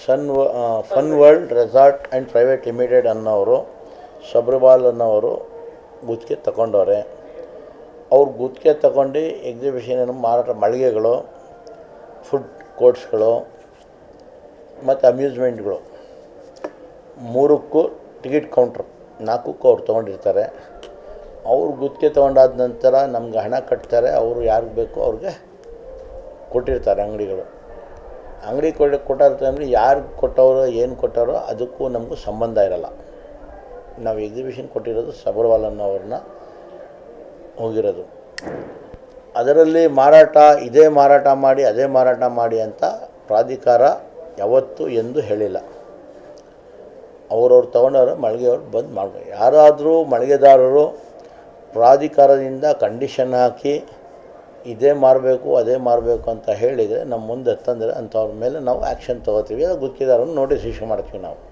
Sun fun world resort and private limited ಅನ್ನೋರು ಶಬರಿಬಾಲ್ ಅನ್ನೋರು ಗುತ್ತಿಗೆ ತಗೊಂಡವ್ರೆ. ಅವ್ರು ಗುತ್ತಿಗೆ ತಗೊಂಡು ಎಕ್ಸಿಬಿಷನ್ ಮಾರಾಟ, ಮಳಿಗೆಗಳು ಫುಡ್ ಕೋರ್ಟ್ಸ್ಗಳು ಮತ್ತು ಅಮ್ಯೂಸ್ಮೆಂಟ್ಗಳು ಮೂರಕ್ಕೂ ಟಿಕೆಟ್ ಕೌಂಟ್ರ್ ನಾಲ್ಕಕ್ಕೂ ಅವ್ರು ತೊಗೊಂಡಿರ್ತಾರೆ. ಅವ್ರು ಗುತ್ತಿಗೆ ತೊಗೊಂಡಾದ ನಂತರ ನಮ್ಗೆ ಹಣ ಕಟ್ತಾರೆ, ಅವರು ಯಾರಿಗೆ ಬೇಕೋ ಅವ್ರಿಗೆ ಕೊಟ್ಟಿರ್ತಾರೆ ಅಂಗಡಿಗಳು. ಅಂಗಡಿ ಕೊಡ ಕೊಟ್ಟಾರ ಅಂದ್ರೆ ಯಾರು ಕೊಟ್ಟವರೋ, ಏನು ಕೊಟ್ಟಾರೋ ಅದಕ್ಕೂ ನಮಗೂ ಸಂಬಂಧ ಇರಲ್ಲ. ನಾವು ಎಕ್ಸಿಬಿಷನ್ ಕೊಟ್ಟಿರೋದು ಸಬರ್ವಾಲ್ ಅನ್ನೋವ್ರನ್ನ ಹೋಗಿರೋದು. ಅದರಲ್ಲಿ ಮಾರಾಟ, ಇದೇ ಮಾರಾಟ ಮಾಡಿ, ಅದೇ ಮಾರಾಟ ಮಾಡಿ ಅಂತ ಪ್ರಾಧಿಕಾರ ಯಾವತ್ತೂ ಎಂದು ಹೇಳಿಲ್ಲ. ಅವರವ್ರು ತೊಗೊಂಡವರು ಮಳಿಗೆಯವ್ರು ಬಂದು ಮಾಡಬೇಕು ಯಾರಾದರೂ ಮಳಿಗೆದಾರರು ಪ್ರಾಧಿಕಾರದಿಂದ ಕಂಡೀಷನ್ ಹಾಕಿ ಇದೇ ಮಾರಬೇಕು, ಅದೇ ಮಾರಬೇಕು ಅಂತ ಹೇಳಿದರೆ ನಮ್ಮ ಮುಂದೆ ತಂದರೆ ಅಂಥವ್ರ ಮೇಲೆ ನಾವು ಆ್ಯಕ್ಷನ್ ತೊಗೋತೀವಿ. ಅದು ಗುತ್ತಿಗೆದಾರನ್ನು ನೋಟಿಸ್ ಇಶ್ಯೂ ಮಾಡ್ತೀವಿ ನಾವು.